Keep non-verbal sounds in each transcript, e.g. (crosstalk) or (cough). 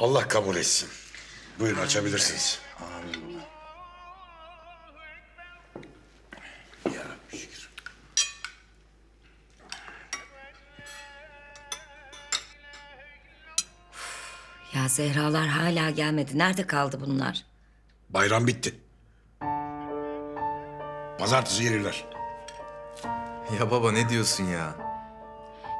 Allah kabul etsin. Buyurun açabilirsiniz. Ya Rabbi şükür. Ya Zehralar hala gelmedi. Nerede kaldı bunlar? Bayram bitti. Pazartesi gelirler. Ya baba ne diyorsun ya?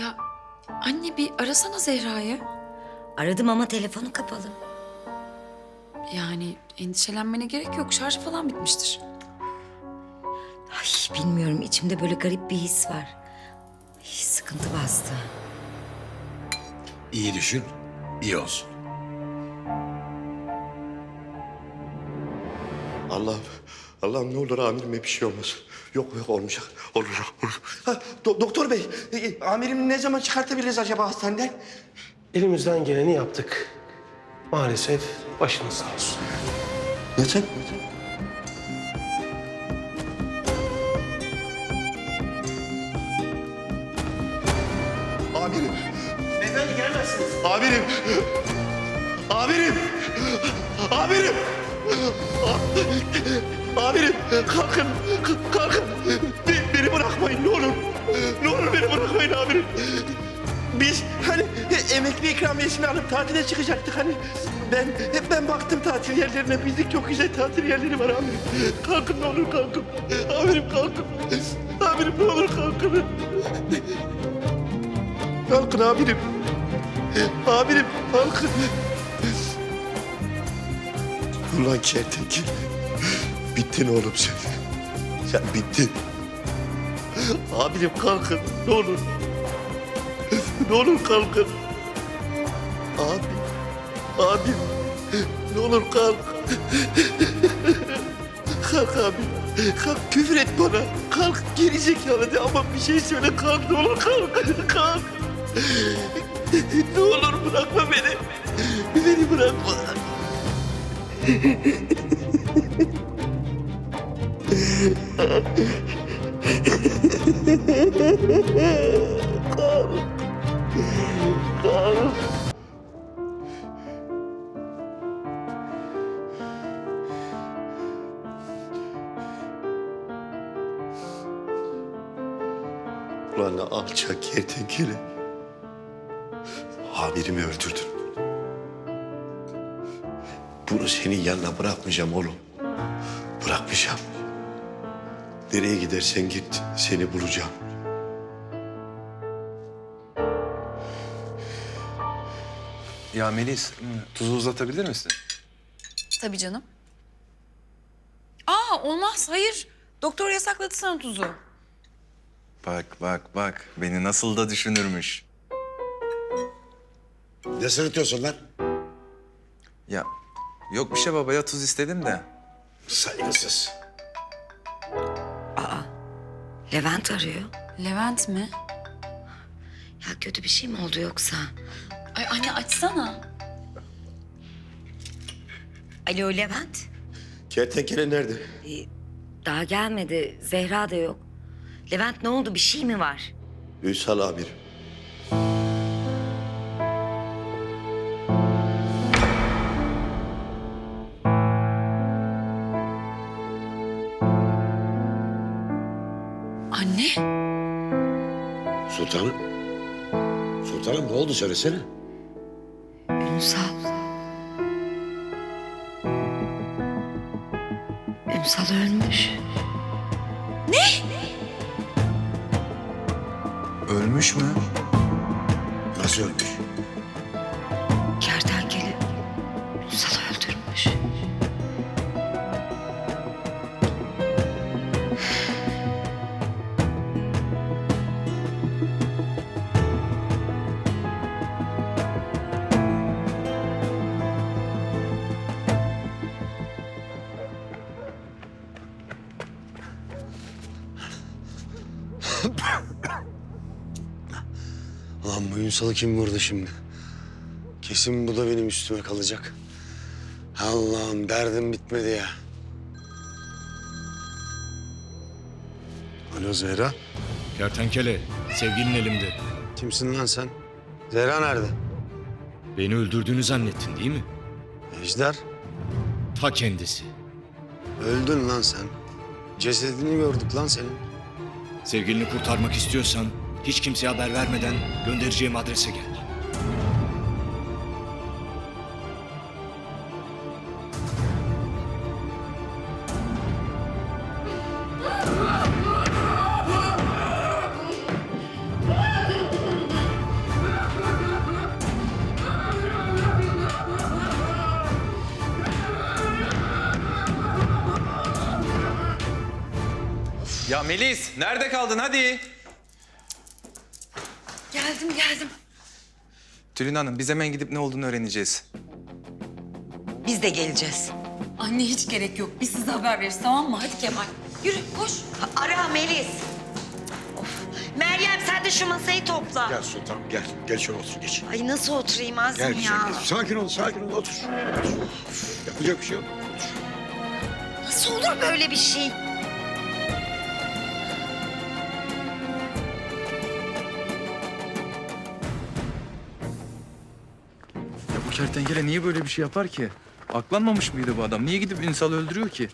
Ya anne bir arasana Zehra'yı. Aradım ama telefonu kapalı. Yani endişelenmene gerek yok. Şarj falan bitmiştir. Ay bilmiyorum içimde böyle garip bir his var. Ay, sıkıntı bastı. İyi düşün, iyi olsun. Allah'ım, Allah'ım ne olur amirime bir şey olmaz. Yok yok olmayacak. Olur olur. Ha, do- doktor bey, e, amirimi ne zaman çıkartabiliriz acaba hastaneden? Elimizden geleni yaptık. Maalesef başınız sağ olsun. Neden? Amirim. Beyefendi gelmezsiniz. Amirim. Amirim. Amirim. Amirim kalkın. Kalkın. Be- Beni bırakmayın ne olur. Ne olur beni bırakmayın amirim. Biz hani emekli ikramiyesini alıp tatile çıkacaktık hani. Ben hep ben baktım tatil yerlerine. Bizlik çok güzel tatil yerleri var amirim. Kalkın ne olur kalkın. Amirim kalkın. Amirim ne olur kalkın. Kalkın amirim. Amirim kalkın. Ulan kertenkele. Bittin oğlum sen. Sen bittin. Amirim kalkın ne olur. (laughs) Ne olur kalkın. Abi. Abi. Ne olur kalk. (laughs) Kalk abi. Kalk küfür et bana. Kalk geri zekalı de ama bir şey söyle kalk ne olur kalk. Kalk. Ne olur bırakma beni. Beni bırakma. (laughs) Ulan alçak kertenkele. Amirimi öldürdün. Bunu senin yanına bırakmayacağım oğlum. Bırakmayacağım. Nereye gidersen git seni bulacağım. Ya Melis tuzu uzatabilir misin? Tabii canım. Aa olmaz hayır. Doktor yasakladı sana tuzu. Bak bak bak beni nasıl da düşünürmüş. Ne sırıtıyorsun lan? Ya yok bir şey babaya tuz istedim de. Saygısız. Levent arıyor. Levent mi? Ya kötü bir şey mi oldu yoksa? Ay anne açsana. Alo Levent. Kertenkele nerede? Daha gelmedi. Zehra da yok. Levent ne oldu? Bir şey mi var? Ünsal amir. Anne. Sultanım. Sultanım ne oldu söylesene. Ünsal. Ünsal ölmüş. Ölmüş mü? Nasıl ölmüş? Lan bu Ünsal'ı kim vurdu şimdi? Kesin bu da benim üstüme kalacak. Allah'ım derdim bitmedi ya. Alo Zehra. Kertenkele, sevgilin elimde. Kimsin lan sen? Zehra nerede? Beni öldürdüğünü zannettin değil mi? Ejder, Ta kendisi. öldün lan sen. Cesedini gördük lan senin. Sevgilini kurtarmak istiyorsan hiç kimseye haber vermeden göndereceğim adrese gel. Ya Melis nerede kaldın hadi. Geldim geldim. Tülin Hanım biz hemen gidip ne olduğunu öğreneceğiz. Biz de geleceğiz. Anne hiç gerek yok. Biz size haber veririz tamam mı? Hadi Kemal. Yürü koş. Ara Melis. Of. Meryem sen de şu masayı topla. Gel sultanım gel. Gel şöyle otur geç. Ay nasıl oturayım Azim Gel ya? güzel. Sakin ol sakin ol otur. Yapacak bir şey yok. Nasıl olur böyle bir şey? Kertenkele niye böyle bir şey yapar ki? Aklanmamış mıydı bu adam? Niye gidip Ünsal'ı öldürüyor ki?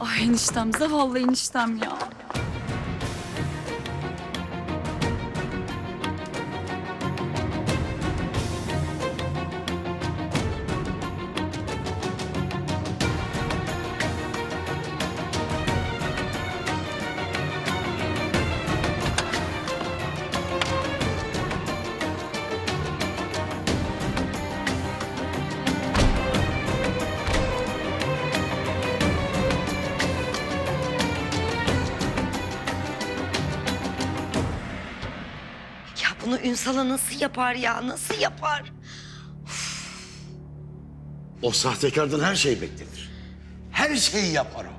Ay eniştem zavallı eniştem ya. Bunu Ünsal'a nasıl yapar ya? Nasıl yapar? O sahtekardan her şey beklenir. Her şeyi yapar o.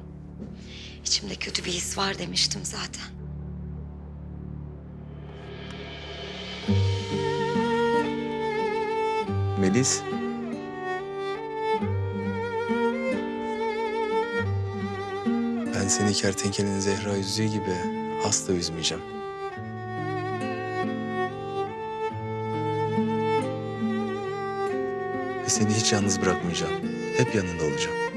İçimde kötü bir his var demiştim zaten. Melis. Ben seni kertenkelenin Zehra yüzdüğü gibi asla üzmeyeceğim. Ve seni hiç yalnız bırakmayacağım. Hep yanında olacağım.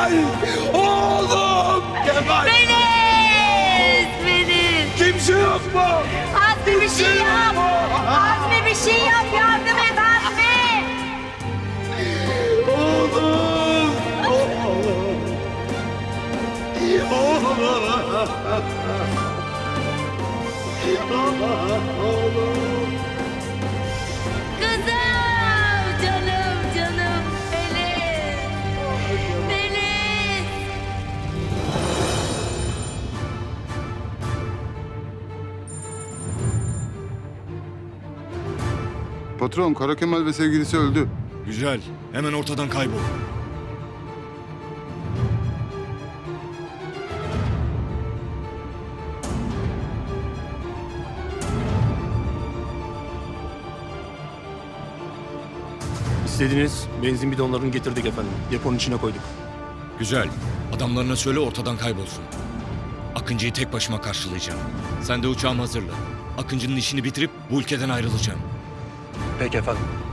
Kemal! Oğlum! Kemal! Melis! Melis! Kimse yok mu? Azmi bir şey yap! Azmi bir şey yap! Patron, Kara Kemal ve sevgilisi öldü. Güzel. Hemen ortadan kaybol. İstediğiniz benzin bidonlarını getirdik efendim. Deponun içine koyduk. Güzel. Adamlarına söyle ortadan kaybolsun. Akıncı'yı tek başıma karşılayacağım. Sen de uçağımı hazırla. Akıncı'nın işini bitirip bu ülkeden ayrılacağım. Peki efendim.